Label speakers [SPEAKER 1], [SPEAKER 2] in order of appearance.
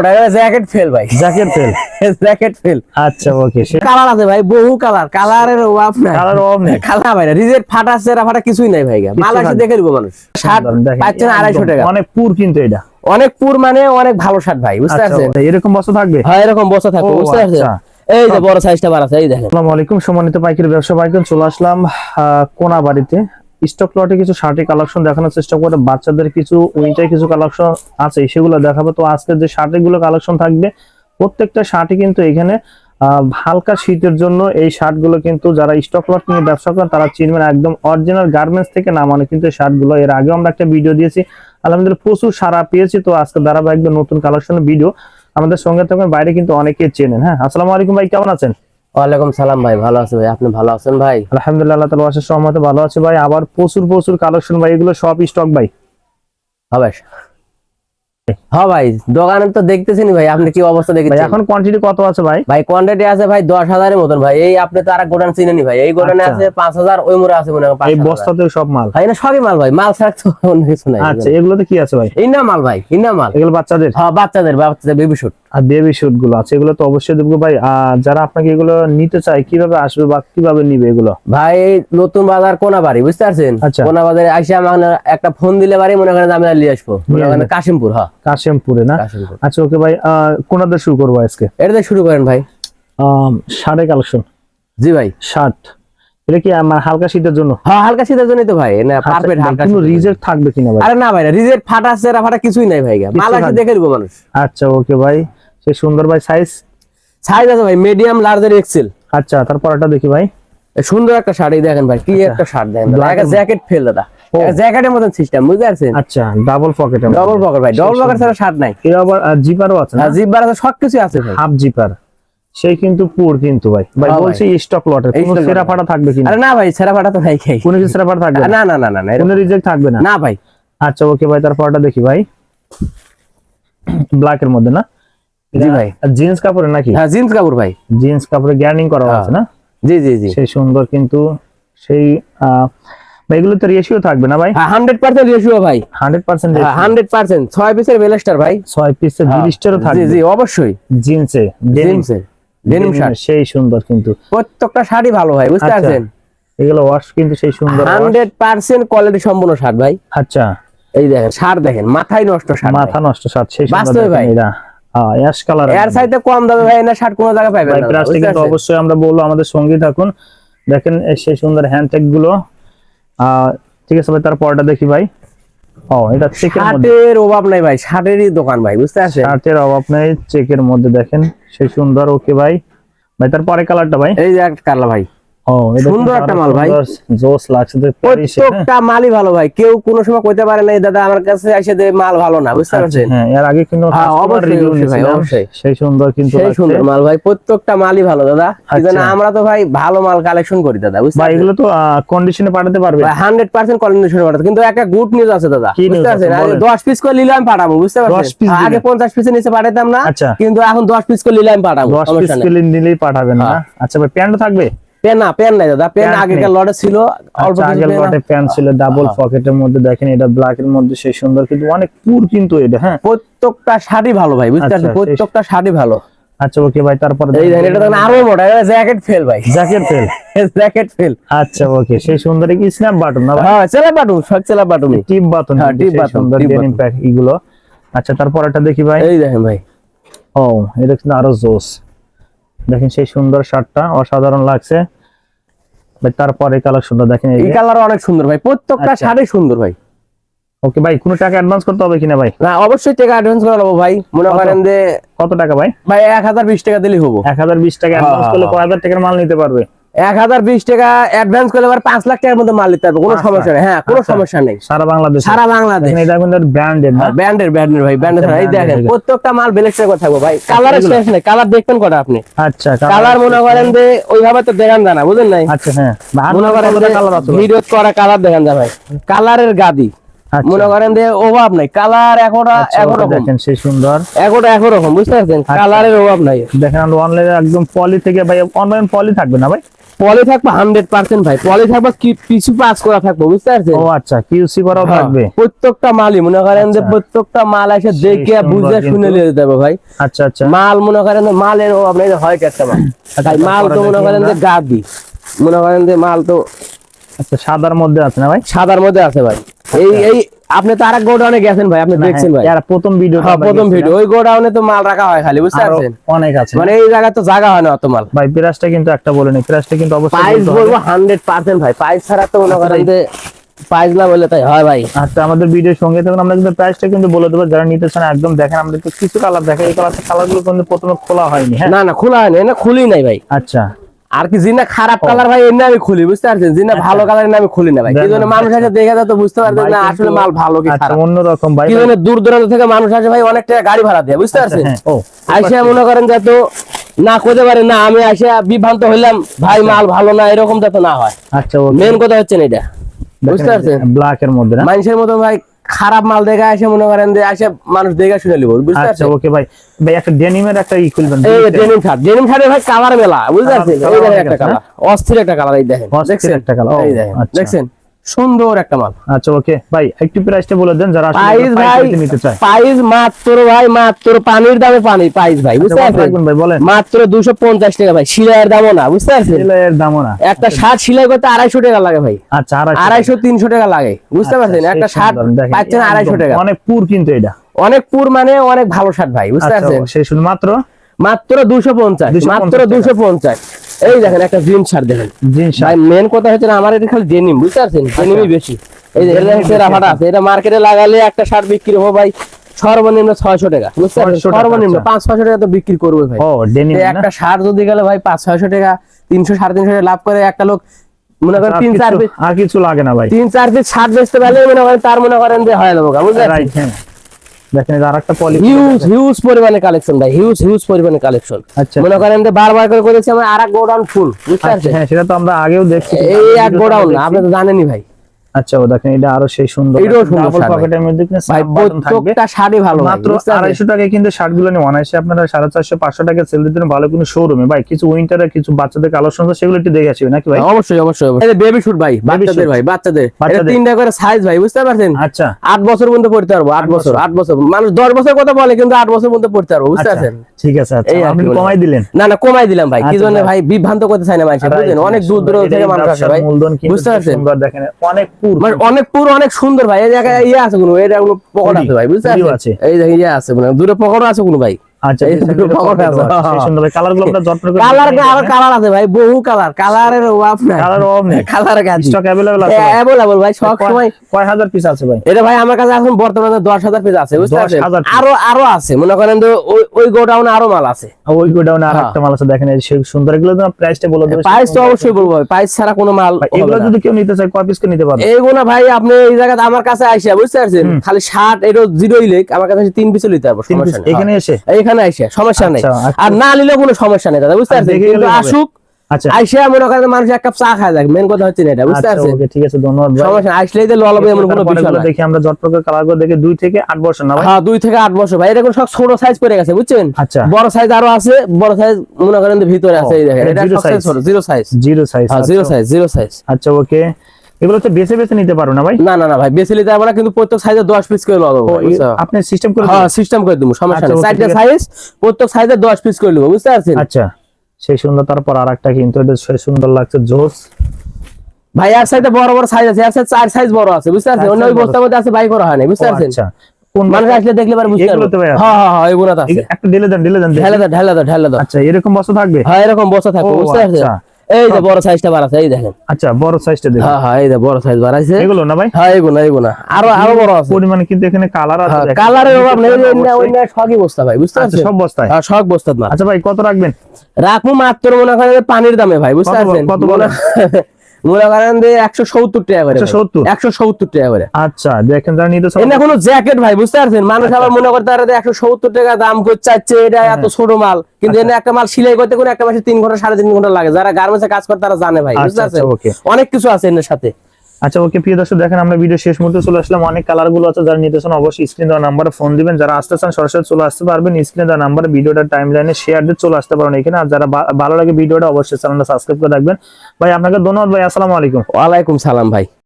[SPEAKER 1] মোটা জ্যাকেট ফেল ভাই।
[SPEAKER 2] জ্যাকেট ফেল
[SPEAKER 1] জ্যাকেট ফেল
[SPEAKER 2] আচ্ছা ওকে
[SPEAKER 1] কালার আছে ভাই বহু কালার কালারের অভাব নাই।
[SPEAKER 2] কালার অভাব নেই।
[SPEAKER 1] কালার ভাই রিজেট ফাটা সেরা ফাটা কিছুই নাই ভাই দেখে দিব মানুষ। শার্ট পাচ্ছেন আড়াইশো টাকা।
[SPEAKER 2] অনেক পুর কিন্তু এটা।
[SPEAKER 1] অনেক পুর মানে অনেক ভালো শার্ট ভাই বুঝতে
[SPEAKER 2] আচ্ছা,
[SPEAKER 1] পারছেন?
[SPEAKER 2] এরকম বস্তা থাকবে?
[SPEAKER 1] হয় এরকম বসে থাকো
[SPEAKER 2] ও,
[SPEAKER 1] বুঝতে পারছেন?
[SPEAKER 2] আচ্ছা।
[SPEAKER 1] এই যে বড় সাইজটা বার আছে এই দেখেন।
[SPEAKER 2] আসসালামু আলাইকুম সম্মানিত পাইকারি ব্যবসা পাইকারি চলে আসলাম কোনা বাড়িতে স্টক লটে কিছু শার্টের কালেকশন দেখানোর চেষ্টা করে বাচ্চাদের কিছু উইন্টার কিছু কালেকশন আছে সেগুলো দেখাবো। তো আজকে যে শার্টেরগুলো কালেকশন থাকবে, প্রত্যেকটা শার্টই কিন্তু এখানে হালকা শীতের জন্য এই শার্টগুলো কিন্তু যারা স্টক লট নিয়ে ব্যবসা করেন, তারা চিনবেন একদম অরিজিনাল গার্মেন্টস থেকে নামানো কিন্তু শার্টগুলো এর আগেও আমরা একটা ভিডিও দিয়েছি, আলহামদুলিল্লাহ প্রচুর সারা পেয়েছি। তো আজকে দাঁড়াবো একদম নতুন কালেকশনের ভিডিও আমাদের সঙ্গে থাকবেন বাইরে কিন্তু অনেকে চেনেন। হ্যাঁ আসসালামু আলাইকুম ভাই, কেমন আছেন?
[SPEAKER 1] ওয়ালাইকুম সালাম ভাই ভালো আছে ভাই? আপনি ভালো আছেন ভাই?
[SPEAKER 2] আলহামদুলিল্লাহ তালা আসার সহমতে ভালো আছে ভাই। আবার প্রচুর প্রচুর কালেকশন ভাই এগুলো সব স্টক ভাই।
[SPEAKER 1] হবে হ্যাঁ ভাই দোকানে তো দেখতেছেনি ভাই আপনি কি অবস্থা
[SPEAKER 2] ভাই
[SPEAKER 1] দেখেছেন
[SPEAKER 2] এখন কোয়ান্টিটি কত আছে ভাই?
[SPEAKER 1] ভাই কোয়ান্টিটি আছে ভাই দশ হাজারের মতন ভাই। এই আপনি তো আর গোডান চিনেনি ভাই। এই গোডানে
[SPEAKER 2] আচ্ছা।
[SPEAKER 1] আছে পাঁচ হাজার ওই মোড়ে আছে মনে হয়
[SPEAKER 2] এই বস্তাতে সব মাল?
[SPEAKER 1] ভাই না সবই মাল ভাই। মাল ছাড়া তো অন্য কিছু নাই।
[SPEAKER 2] আচ্ছা এগুলোতে কি আছে ভাই?
[SPEAKER 1] ইন্না মাল ভাই ইন্না মাল।
[SPEAKER 2] এগুলো বাচ্চাদের?
[SPEAKER 1] হ্যাঁ বাচ্চাদের বাচ্চাদের বেবি শুট
[SPEAKER 2] আর বেবি শুটগুলো আছে এগুলো তো অবশ্যই দেবো ভাই। আর যারা আপনাকে এগুলো নিতে চায় কীভাবে আসবে বা কীভাবে নিবে এগুলো?
[SPEAKER 1] ভাই নতুন বাজার কোনা বাড়ি বুঝতে পারছেন?
[SPEAKER 2] আচ্ছা।
[SPEAKER 1] কোনা বাজারে আইসা আমার একটা ফোন দিলে বাড়ি মনে করেন আমি নিয়ে আসব। কাশিমপুর হ্যাঁ।
[SPEAKER 2] কাশিমপুরে না? আচ্ছা ওকে ভাই কোনাতে শুরু করব আজকে?
[SPEAKER 1] এটা দিয়ে শুরু করেন ভাই।
[SPEAKER 2] শার্টের কালেকশন
[SPEAKER 1] জি ভাই।
[SPEAKER 2] শার্ট এটা কি আমার হালকা শীতের জন্য?
[SPEAKER 1] হ্যাঁ হালকা শীতের জন্যই তো ভাই না পারফেক্ট হালকা
[SPEAKER 2] কোনো রিজেক্ট থাকবে কিনা ভাই?
[SPEAKER 1] আরে না ভাই রিজেট ফাটা সেরা ফাটা কিছুই নাই ভাই মাল আসে দেখে মানুষ।
[SPEAKER 2] আচ্ছা ওকে ভাই। সে সুন্দর ভাই সাইজ
[SPEAKER 1] সাইজ আছে ভাই মিডিয়াম লার্জের এক্সেল
[SPEAKER 2] আচ্ছা তারপর এটা দেখি ভাই।
[SPEAKER 1] সুন্দর একটা শাড়ি দেখেন ভাই কি একটা শার্ট দেখেন
[SPEAKER 2] আচ্ছা।
[SPEAKER 1] একটা জ্যাকেট ফেল দাদা। জ্যাকেটের মতন সিস্টেম বুঝতে পারছেন
[SPEAKER 2] আচ্ছা ডাবল পকেট
[SPEAKER 1] ডবল পকেট ভাই ডবল পকেট ছাড়া শার্ট নাই।
[SPEAKER 2] এর আবার জিপারও আছে না?
[SPEAKER 1] জিব্বার আছে সবকিছু আছে ভাই।
[SPEAKER 2] হাফ জিপার সেই কিন্তু পুর কিন্তু ভাই। ভাই
[SPEAKER 1] হ্যাঁ
[SPEAKER 2] বলছি স্টক লটের কোনো সেরা ফাটা থাকবে কিনা
[SPEAKER 1] আরে না ভাই সেরা ফাটা তো নাই খাই
[SPEAKER 2] কোনো কি সেরা ফাটা থাকবে না?
[SPEAKER 1] না না না না না
[SPEAKER 2] কোনো রিজেক্ট থাকবে না?
[SPEAKER 1] না ভাই।
[SPEAKER 2] আচ্ছা ওকে ভাই তারপরটা দেখি ভাই। ব্ল্যাক এর মধ্যে না?
[SPEAKER 1] জি ভাই।
[SPEAKER 2] জিন্স কাপড়ে নাকি?
[SPEAKER 1] হ্যাঁ জিন্স কাপড় ভাই।
[SPEAKER 2] জিন্স কাপড়ে গ্যার্নিং করা
[SPEAKER 1] হ্যাঁ।
[SPEAKER 2] আছে না?
[SPEAKER 1] জি জি জি।
[SPEAKER 2] সেই সুন্দর কিন্তু সেই এগুলো তো রেশিও থাকবে না ভাই?
[SPEAKER 1] হ্যাঁ হান্ড্রেড পার্সেন্ট রেশিও ভাই।
[SPEAKER 2] হান্ড্রেড পার্সেন্ট
[SPEAKER 1] হান্ড্রেড পার্সেন্ট ছয় পিসের বেলেস্টার ভাই।
[SPEAKER 2] ছয় পিসের
[SPEAKER 1] হ্যাঁ,
[SPEAKER 2] থাকবে।
[SPEAKER 1] জি অবশ্যই।
[SPEAKER 2] জিন্সে
[SPEAKER 1] জিন্সের ডেনিম শার্ট
[SPEAKER 2] সেই সুন্দর কিন্তু।
[SPEAKER 1] প্রত্যেকটা শাড়ি ভালো ভাই বুঝতে
[SPEAKER 2] আচ্ছা,
[SPEAKER 1] পারছেন?
[SPEAKER 2] এগুলো ওয়াশ কিন্তু সেই সুন্দর wash।
[SPEAKER 1] হান্ড্রেড পার্সেন্ট কোয়ালিটি সম্পূর্ণ শার্ট ভাই।
[SPEAKER 2] আচ্ছা।
[SPEAKER 1] এই দেখেন শার্ট দেখেন মাথায় নষ্ট শার্ট
[SPEAKER 2] মাথা নষ্ট শার্ট সেই সুন্দর
[SPEAKER 1] ভাই।
[SPEAKER 2] অ্যাশ
[SPEAKER 1] কালারের সাইডে কম দামে ভাই না শার্ট কোনো জায়গায় পাবেন না।
[SPEAKER 2] প্রাইসটা কিন্তু অবশ্যই আমরা বলব আমাদের সঙ্গেই থাকুন। দেখেন সেই সুন্দর হ্যান্ডটেকগুলো। ঠিক আছে ভাই তারপরটা দেখি ভাই। ও এটা চেকের মধ্যে।
[SPEAKER 1] শার্টের অভাব নাই ভাই শার্টেরই দোকান ভাই বুঝতে পারছেন?
[SPEAKER 2] শার্টের অভাব নেই চেকের মধ্যে দেখেন। সেই সুন্দর ওকে ভাই। ভাই তারপরে কালারটা ভাই?
[SPEAKER 1] এই যে একটা কারলা ভাই। সুন্দর একটা মাল ভাই।
[SPEAKER 2] জোস লাগছে হ্যাঁ?
[SPEAKER 1] প্রত্যেকটা মালই ভালো ভাই কেউ কোনো সময় কইতে পারে না দাদা আমার কাছে এসে দে মাল ভালো না বুঝতে
[SPEAKER 2] আচ্ছা,
[SPEAKER 1] পারছেন
[SPEAKER 2] হ্যাঁ এর আগে কিন্তু
[SPEAKER 1] হ্যাঁ, অবশ্যই, ভাই, অবশ্যই।
[SPEAKER 2] সেই সুন্দর কিন্তু
[SPEAKER 1] সেই সুন্দর মাল ভাই প্রত্যেকটা মালই ভালো দাদা
[SPEAKER 2] আচ্ছা।
[SPEAKER 1] আমরা তো ভাই ভালো মাল কালেকশন করি দাদা বুঝতে
[SPEAKER 2] ভাই এগুলো তো কন্ডিশনে পাঠাতে পারবে
[SPEAKER 1] হান্ড্রেড পার্সেন্ট কন্ডিশন পাঠাতে কিন্তু একটা গুড নিউজ আছে দাদা বুঝতে পারছেন
[SPEAKER 2] আছে?
[SPEAKER 1] আগে
[SPEAKER 2] বলেন।
[SPEAKER 1] দশ পিস করে নিলে আমি পাঠাবো বুঝতে
[SPEAKER 2] 10
[SPEAKER 1] পারছেন আগে
[SPEAKER 2] দিবেন।
[SPEAKER 1] পঞ্চাশ পিসের নিচে পাঠাতাম না
[SPEAKER 2] আচ্ছা
[SPEAKER 1] কিন্তু এখন দশ পিস করে নিলে আমি পাঠাবো
[SPEAKER 2] দশ পিস
[SPEAKER 1] সমস্যা নেই
[SPEAKER 2] পেলে নিলেই পাঠাবেন না
[SPEAKER 1] হ্যাঁ।
[SPEAKER 2] আচ্ছা ভাই প্যান্ট থাকবে
[SPEAKER 1] পেন না পেন নাই দাদা পেন আগেকার লটে ছিল অল্প
[SPEAKER 2] আচ্ছা আগের লটে প্যান্ট ছিল ডাবল। পকেটের মধ্যে দেখেন এটা ব্ল্যাক এর মধ্যে সেই সুন্দর কিন্তু অনেক পুর কিন্তু এটা হ্যাঁ?
[SPEAKER 1] প্রত্যেকটা শাড়ি ভালো ভাই বুঝতে
[SPEAKER 2] আচ্ছা,
[SPEAKER 1] পারছেন প্রত্যেকটা শাড়ি ভালো।
[SPEAKER 2] আচ্ছা ওকে ভাই তারপরে
[SPEAKER 1] এই দেখেন এটা আরও মোটা জ্যাকেট ফেল ভাই।
[SPEAKER 2] জ্যাকেট ফেল
[SPEAKER 1] জ্যাকেট ফেল
[SPEAKER 2] আচ্ছা ওকে সেই সুন্দর কি স্ন্যাপ বাটন না ভাই?
[SPEAKER 1] হ্যাঁ চেলা বাটু সব চেলা বাটুমি
[SPEAKER 2] টিপ বাটন
[SPEAKER 1] হ্যাঁ, button,
[SPEAKER 2] সুন্দর ডেনিম প্যাক এগুলো। আচ্ছা তারপর এটা দেখি ভাই।
[SPEAKER 1] এই দেখেন ভাই।
[SPEAKER 2] ও এটা কিন্তু আরও জোস। দেখেন সেই সুন্দর শার্টটা অসাধারণ লাগছে। ভাই তারপরে কালেকশনটা দেখেন এই
[SPEAKER 1] কালার অনেক সুন্দর ভাই প্রত্যেকটা
[SPEAKER 2] আচ্ছা।
[SPEAKER 1] শাড়ি সুন্দর ভাই।
[SPEAKER 2] ওকে ভাই কোনো টাকা অ্যাডভান্স করতে হবে কিনা ভাই?
[SPEAKER 1] না অবশ্যই টাকা অ্যাডভান্স করে নেব ভাই। মনে করেন যে
[SPEAKER 2] কত টাকা ভাই?
[SPEAKER 1] ভাই এক হাজার বিশ টাকা দিলেই হব।
[SPEAKER 2] এক হাজার বিশ টাকা অ্যাডভান্স
[SPEAKER 1] হ্যাঁ,
[SPEAKER 2] করলে
[SPEAKER 1] হ্যাঁ।
[SPEAKER 2] কয় হাজার টাকার মাল নিতে পারবে?
[SPEAKER 1] এক হাজার বিশ টাকা অ্যাডভান্স করলে আবার পাঁচ লাখ টাকার মধ্যে মাল নিতে কোনো সমস্যা নেই। হ্যাঁ কোনো
[SPEAKER 2] আচ্ছা।
[SPEAKER 1] সমস্যা নেই।
[SPEAKER 2] সারা বাংলাদেশ।
[SPEAKER 1] সারা বাংলাদেশ।
[SPEAKER 2] এটা কিন্তু ব্র্যান্ডেড না?
[SPEAKER 1] ব্যান্ডের ব্যান্ডের ভাই ব্যান্ডের
[SPEAKER 2] আচ্ছা,
[SPEAKER 1] এই দেখেন প্রত্যেকটা মাল বেলেক্সের কথা থাকব ভাই। কালারের
[SPEAKER 2] এগুলো?
[SPEAKER 1] শেষ নেই কালার দেখবেন কটা আপনি।
[SPEAKER 2] আচ্ছা
[SPEAKER 1] কালার মনে করেন যে ওইভাবে তো দেখান জানা বুঝেন নাই?
[SPEAKER 2] আচ্ছা হ্যাঁ।
[SPEAKER 1] মনে করেন
[SPEAKER 2] কালার?
[SPEAKER 1] করা কালার দেখান যা ভাই। কালারের গাদি।
[SPEAKER 2] আচ্ছা।
[SPEAKER 1] মনে করেন যে অভাব নাই। কালার এখনও
[SPEAKER 2] আচ্ছা,
[SPEAKER 1] এখন
[SPEAKER 2] দেখেন সেই সুন্দর।
[SPEAKER 1] এখনও এখন রকম বুঝতে পারছেন?
[SPEAKER 2] আচ্ছা।
[SPEAKER 1] কালারের অভাব নাই।
[SPEAKER 2] দেখেন অনলাইনে একদম পলি থেকে ভাই অনলাইন পলি থাকবে না ভাই?
[SPEAKER 1] পলি থাকবে হান্ড্রেড পার্সেন্ট ভাই পলি থাকবে কি পিছু পাস করা থাকবে বুঝতে পারছেন?
[SPEAKER 2] ও আচ্ছা কিউসি করাও
[SPEAKER 1] হ্যাঁ,
[SPEAKER 2] থাকবে।
[SPEAKER 1] প্রত্যেকটা মালই মনে করেন যে
[SPEAKER 2] আচ্ছা।
[SPEAKER 1] প্রত্যেকটা মাল এসে দেখে বুঝে শুনে নিয়ে যেতে হবে ভাই।
[SPEAKER 2] আচ্ছা আচ্ছা।
[SPEAKER 1] মাল মনে করেন মালের ও আপনার হয় একটা মাল? ভাই মাল তো মনে করেন যে গাদি মনে করেন যে মাল তো
[SPEAKER 2] আচ্ছা সাদার মধ্যে আছে না ভাই?
[SPEAKER 1] সাদার মধ্যে আছে ভাই। এই এই আপনি তো আরেক গোডাউনে গেছেন ভাই আপনি দেখছেন ভাই।
[SPEAKER 2] হ্যাঁ, এরা প্রথম ভিডিও
[SPEAKER 1] হ্যাঁ প্রথম ভিডিও ওই গোডাউনে তো মাল রাখা হয় খালি বুঝতে পারছেন?
[SPEAKER 2] অনেক আছে।
[SPEAKER 1] মানে এই জায়গায় তো জায়গা হয় না অত মাল।
[SPEAKER 2] ভাই প্রাইসটা কিন্তু একটা বলে নি প্রাইসটা কিন্তু অবশ্যই
[SPEAKER 1] প্রাইস বলব হান্ড্রেড পার্সেন্ট ভাই প্রাইস ছাড়া তো মনে করেন যে প্রাইস না বললে তাই হয় ভাই।
[SPEAKER 2] আচ্ছা আমাদের ভিডিওর সঙ্গে থাকুন আমরা কিন্তু প্রাইসটা কিন্তু বলে দেবো। যারা নিতে চান একদম দেখেন আমরা তো কিছু কালার দেখেন এই কালার কালারগুলো কিন্তু প্রথমে খোলা হয়নি হ্যাঁ?
[SPEAKER 1] না না খোলা হয়নি না খুলি নাই ভাই।
[SPEAKER 2] আচ্ছা।
[SPEAKER 1] আর কি জিনা খারাপ কালার ভাই এমনি আমি খুলি বুঝতে পারছেন? জিনা ভালো কালার আমি খুলি না ভাই। কি জন্য মানুষ
[SPEAKER 2] আচ্ছা।
[SPEAKER 1] আছে দেখে তো বুঝতে পারছেন না আসলে মাল ভালো কি
[SPEAKER 2] আচ্ছা
[SPEAKER 1] খারাপ।
[SPEAKER 2] অন্যরকম ভাই
[SPEAKER 1] কি জন্য দূর দূরান্ত থেকে মানুষ আসে ভাই অনেক টাকা গাড়ি ভাড়া দেয় বুঝতে
[SPEAKER 2] আচ্ছা,
[SPEAKER 1] পারছেন?
[SPEAKER 2] হ্যাঁ, ও
[SPEAKER 1] আইসা মনে করেন যাতে না করতে পারে না আমি আসা বিভ্রান্ত হইলাম ভাই মাল ভালো না এরকম যাতে না হয়।
[SPEAKER 2] আচ্ছা
[SPEAKER 1] মেন কথা হচ্ছে না এটা বুঝতে পারছেন?
[SPEAKER 2] ব্ল্যাক এর মধ্যে না?
[SPEAKER 1] মানুষের মতো ভাই খারাপ মাল দেখে আসে মনে করেন যে আসে মানুষ দেখে শুনে নিব বুঝতে
[SPEAKER 2] আচ্ছা
[SPEAKER 1] পারছেন?
[SPEAKER 2] ওকে ভাই। ভাই একটা ডেনিমের একটা ই খুলবেন
[SPEAKER 1] এই ডেনিম শার্ট ডেনিম শার্টে ভাই কালার মেলা বুঝতে পারছেন? এই দেখেন একটা কালার অস্থির একটা কালার এই দেখেন
[SPEAKER 2] অস্থির একটা কালার
[SPEAKER 1] এই দেখেন
[SPEAKER 2] আচ্ছা।
[SPEAKER 1] দেখছেন? সুন্দর একটা মাল।
[SPEAKER 2] আচ্ছা ওকে ভাই একটু প্রাইসটা বলে দেন যারা
[SPEAKER 1] প্রাইস ভাই
[SPEAKER 2] নিতে চায়।
[SPEAKER 1] প্রাইস মাত্র ভাই মাত্র পানির দামে পানি প্রাইস ভাই
[SPEAKER 2] আচ্ছা,
[SPEAKER 1] বুঝতে পারছেন?
[SPEAKER 2] ভাই বলেন।
[SPEAKER 1] মাত্র 250 টাকা ভাই সিলাইয়ের দামও না বুঝতে পারছেন?
[SPEAKER 2] সিলাইয়ের দামও না।
[SPEAKER 1] একটা আচ্ছা। শার্ট সিলাই করতে 250 টাকা লাগে ভাই।
[SPEAKER 2] আচ্ছা
[SPEAKER 1] 250 300 টাকা লাগে বুঝতে
[SPEAKER 2] আচ্ছা,
[SPEAKER 1] পারছেন? একটা শার্ট পাচ্ছেন
[SPEAKER 2] 250
[SPEAKER 1] টাকা।
[SPEAKER 2] অনেক পুর কিন্তু এটা।
[SPEAKER 1] অনেক পুর মানে অনেক ভালো শার্ট ভাই বুঝতে পারছেন?
[SPEAKER 2] সেই শুধু মাত্র?
[SPEAKER 1] মাত্র
[SPEAKER 2] 250
[SPEAKER 1] মাত্র 250 এই দেখেন একটা জিন্স শার্ট দেখেন।
[SPEAKER 2] জিন্স
[SPEAKER 1] ভাই মেন কথা হচ্ছে না আমার এটা খালি ডেনিম বুঝতে পারছেন? ডেনিমই বেশি। এই যে এটা
[SPEAKER 2] Denim
[SPEAKER 1] সেরা
[SPEAKER 2] বেশি
[SPEAKER 1] ফাটা আছে। এটা মার্কেটে লাগালে একটা শার্ট বিক্রি হবে ভাই সর্বনিম্ন ছয়শো টাকা বুঝতে পারছেন? সর্বনিম্ন
[SPEAKER 2] আচ্ছা।
[SPEAKER 1] পাঁচ ছয়শো টাকা তো বিক্রি করবে ভাই।
[SPEAKER 2] ও ডেনিম
[SPEAKER 1] একটা শার্ট যদি গেলে ভাই পাঁচ ছয়শো টাকা তিনশো সাড়ে তিনশো টাকা লাভ করে একটা লোক মনে করেন তিন চার পিস
[SPEAKER 2] আর কিছু লাগে না ভাই।
[SPEAKER 1] তিন চার পিস শার্ট বেচতে পারলে মনে করেন তার মনে করেন যে হয় না বোকা বুঝতে পারছেন
[SPEAKER 2] রাইট হ্যাঁ দেখেন আর একটা পলি
[SPEAKER 1] হিউজ হিউজ পরিমাণে কালেকশন ভাই হিউজ হিউজ পরিমাণে কালেকশন
[SPEAKER 2] আচ্ছা।
[SPEAKER 1] মনে করেন যে বারবার করে করেছি আমরা আরেক গোডাউন ফুল বুঝতে
[SPEAKER 2] আচ্ছা,
[SPEAKER 1] পারছেন?
[SPEAKER 2] হ্যাঁ সেটা তো আমরা আগেও দেখছি।
[SPEAKER 1] এই এক গোডাউন আপনি তো জানেনই ভাই।
[SPEAKER 2] আচ্ছা ও দেখেন এটা আরও সেই সুন্দর
[SPEAKER 1] এটাও সুন্দর
[SPEAKER 2] ডাবল পকেটের মধ্যে কিন্তু
[SPEAKER 1] ভাই
[SPEAKER 2] বাটন থাকবে।
[SPEAKER 1] প্রত্যেকটা শাড়ি ভালো
[SPEAKER 2] মাত্র
[SPEAKER 1] বুঝতে পারছেন?
[SPEAKER 2] আড়াইশো টাকায় কিন্তু শার্টগুলো নিয়ে অনায়াসে আপনারা সাড়ে চারশো পাঁচশো টাকা সেল দিতে ভালো কোনো শোরুমে ভাই কিছু উইন্টারের কিছু বাচ্চাদের কালেকশন আছে সেগুলো একটু দেখে আসবে নাকি ভাই?
[SPEAKER 1] অবশ্যই অবশ্যই অবশ্যই। এই বেবি শুট ভাই বাচ্চাদের ভাই বাচ্চাদের। এটা তিনটা করে সাইজ ভাই বুঝতে পারছেন?
[SPEAKER 2] আচ্ছা।
[SPEAKER 1] আট বছর পর্যন্ত পড়তে পারব আট বছর আট বছর। মানুষ দশ বছর কথা বলে কিন্তু আট বছর পর্যন্ত পড়তে পারব বুঝতে
[SPEAKER 2] আচ্ছা,
[SPEAKER 1] পারছেন?
[SPEAKER 2] ঠিক আছে আচ্ছা। আপনি কমাই দিলেন।
[SPEAKER 1] না না কমাই দিলাম ভাই কি
[SPEAKER 2] আচ্ছা,
[SPEAKER 1] জন্য
[SPEAKER 2] ভাই।
[SPEAKER 1] ভাই বিভ্রান্ত করতে চাই না মানুষ বুঝলেন? অনেক দূর দূর থেকে মানুষ আসে ভাই বুঝতে পারছেন?
[SPEAKER 2] সুন্দর দেখেন অনেক পুর।
[SPEAKER 1] মানে অনেক পুর অনেক সুন্দর ভাই। এই জায়গায় ইয়ে আছে কোনো এটা কোনো পকেট আছে ভাই বুঝতে পারছেন?
[SPEAKER 2] আছে।
[SPEAKER 1] এই জায়গায় ইয়ে আছে মানে দূরে পকড় আছে কোনো ভাই?
[SPEAKER 2] আচ্ছা কালার আমরা যত্ন করে
[SPEAKER 1] কালার আরও কালার আছে ভাই বহু কালার কালারের অভাব নাই।
[SPEAKER 2] কালার অভাব নেই।
[SPEAKER 1] কালার
[SPEAKER 2] স্টক অ্যাভেলেবল আছে ভাই।
[SPEAKER 1] ভাই সব সময়
[SPEAKER 2] কয় হাজার পিস আছে ভাই?
[SPEAKER 1] এটা ভাই আমার কাছে এখন বর্তমানে দশ হাজার পিস আছে বুঝতে পারছেন? আরও আরও আছে। মনে করেন যে ওই ওই গোডাউনে আরও মাল আছে।
[SPEAKER 2] ওই গোডাউনে আর
[SPEAKER 1] হ্যাঁ।
[SPEAKER 2] একটা মাল আছে দেখেন এই সুন্দর। এগুলো তো প্রাইসটা বলে দেবেন
[SPEAKER 1] প্রাইস তো অবশ্যই বলব ভাই প্রাইস ছাড়া কোনো মাল
[SPEAKER 2] এগুলো যদি কেউ নিতে চায় কয় পিস করে নিতে পারবে?
[SPEAKER 1] এইগুলো ভাই আপনি এই জায়গাতে আমার কাছে আইসা বুঝতে পারছেন? খালি শার্ট এটা জিরো ইলেক আমার কাছে তিন পিসে নিতে সমস্যা
[SPEAKER 2] এখানে এসে?
[SPEAKER 1] এইখানে আইসা সমস্যা নেই।
[SPEAKER 2] আচ্ছা, আচ্ছা।
[SPEAKER 1] আর না নিলেও কোনো সমস্যা নেই দাদা বুঝতে পারছেন? কিন্তু আসুক
[SPEAKER 2] আচ্ছা।
[SPEAKER 1] আইসা মনে করেন মানুষ এক কাপ চা খায় যাক মেন কথা হচ্ছে এটা বুঝতে পারছেন?
[SPEAKER 2] ঠিক আছে ধন্যবাদ
[SPEAKER 1] সমস্যা আসলেই তো ললবে এমন কোনো বিষয় না
[SPEAKER 2] দেখি আমরা জটপকের কালারগুলো দেখে দুই থেকে আট বছর না ভাই?
[SPEAKER 1] হ্যাঁ দুই থেকে আট বছর ভাই এটা কোনো সব ছোট সাইজ পড়ে গেছে বুঝছেন?
[SPEAKER 2] আচ্ছা।
[SPEAKER 1] বড় সাইজ আরও আছে বড় সাইজ মনে করেন ভিতরে আছে এই দেখেন
[SPEAKER 2] এটা
[SPEAKER 1] এটা
[SPEAKER 2] zero
[SPEAKER 1] ছোট জিরো সাইজ
[SPEAKER 2] জিরো সাইজ
[SPEAKER 1] হ্যাঁ জিরো সাইজ জিরো সাইজ
[SPEAKER 2] আচ্ছা ওকে। এগুলো তো বেছে বেছে নিতে পারো না ভাই?
[SPEAKER 1] না না না ভাই বেশি নিতে পারব না কিন্তু প্রত্যেক সাইজে দশ পিস করে লগাবো
[SPEAKER 2] আপনি সিস্টেম করে
[SPEAKER 1] হ্যাঁ সিস্টেম করে দেবো সমস্যা
[SPEAKER 2] আচ্ছা,
[SPEAKER 1] নেই।
[SPEAKER 2] আছে।
[SPEAKER 1] সাইজ প্রত্যেক সাইজে দশ পিস করে নেব বুঝতে পারছেন?
[SPEAKER 2] আচ্ছা সেই সুন্দর তারপর আর একটা কিন্তু এটা সুন্দর লাগছে জোস।
[SPEAKER 1] ভাই এক সাইডে বড় বড় সাইজ আছে এক সাইড চার সাইজ বড় আছে বুঝতে পারছেন? অন্য ওই বস্তার মধ্যে আছে বাই করা হয় না বুঝতে পারছেন?
[SPEAKER 2] আচ্ছা। কোন
[SPEAKER 1] মানুষ আসলে দেখলে পারে বুঝতে পারবে। হ্যাঁ হ্যাঁ হ্যাঁ এগুলো আছে।
[SPEAKER 2] একটা ঢেলে দেন ঢেলে দেন
[SPEAKER 1] ঢেলে দাও ঢেলে দাও ঢেলে দাও
[SPEAKER 2] আচ্ছা এরকম বস্তা থাকবে?
[SPEAKER 1] হ্যাঁ এরকম বসে থাকো
[SPEAKER 2] ও,
[SPEAKER 1] বুঝতে পারছেন?
[SPEAKER 2] আচ্ছা।
[SPEAKER 1] এই যে বড় সাইজটা বার আছে এই দেখেন।
[SPEAKER 2] আচ্ছা বড় সাইজটা দেখুন।
[SPEAKER 1] হ্যাঁ হ্যাঁ এই যে বড় সাইজ বাড়াইছে।
[SPEAKER 2] এগুলো না ভাই?
[SPEAKER 1] হ্যাঁ এগুলো এগুলো। আরও আরও বড় আছে।
[SPEAKER 2] পরিমাণে কিন্তু এখানে কালার আছে
[SPEAKER 1] হ্যাঁ, কালারের অভাব নেই। অন্য অন্য সবই বস্তা ভাই বুঝতে
[SPEAKER 2] আচ্ছা
[SPEAKER 1] পারছেন?
[SPEAKER 2] সব বস্তায়?
[SPEAKER 1] হ্যাঁ সব বস্তাত মাল।
[SPEAKER 2] আচ্ছা ভাই কত রাখবেন?
[SPEAKER 1] রাখব মাত্র মনে করেন পানির দামে ভাই বুঝতে পারছেন?
[SPEAKER 2] কত
[SPEAKER 1] বলে
[SPEAKER 2] বলেন?
[SPEAKER 1] করেন যে একশো সত্তর টাকা করে
[SPEAKER 2] 170?
[SPEAKER 1] একশো সত্তর? টাকা করে।
[SPEAKER 2] আচ্ছা দেখেন
[SPEAKER 1] কোনো জ্যাকেট ভাই বুঝতে পারছেন? মানুষ
[SPEAKER 2] আচ্ছা।
[SPEAKER 1] আবার মনে করতে পারে একশো সত্তর টাকা দাম চাচ্ছে এটা এত ছোট মাল। কিন্তু
[SPEAKER 2] আচ্ছা।
[SPEAKER 1] একটা মাল সিলাই করতে কোনো একটা মাসে তিন ঘণ্টা সাড়ে তিন ঘণ্টা লাগে। যারা গার্মেন্টসে কাজ করে তারা জানে ভাই বুঝতে
[SPEAKER 2] পারছে আচ্ছা,
[SPEAKER 1] পারছেন অনেক কিছু আছে এর সাথে।
[SPEAKER 2] আচ্ছা ওকে প্রিয় দর্শক, দেখেন আমরা ভিডিও শেষ মুহূর্তে চলে আসলাম। অনেক কালারগুলো আছে, যারা নিতে চান অবশ্যই স্ক্রিন দেওয়া নাম্বারে ফোন দিবেন। যারা আসতে চান, সরাসরি চলে আসতে পারবেন। স্ক্রিন দেওয়া নাম্বারে ভিডিওটা টাইম লাইনে শেয়ার দিয়ে চলে আসতে পারেন এখানে। আর যারা ভালো লাগে ভিডিওটা অবশ্যই চ্যানেলটা সাবস্ক্রাইব করে রাখবেন। ভাই, আপনাকে ধন্যবাদ ভাই। আসসালামু আলাইকুম।
[SPEAKER 1] ওয়ালাইকুম সালাম ভাই।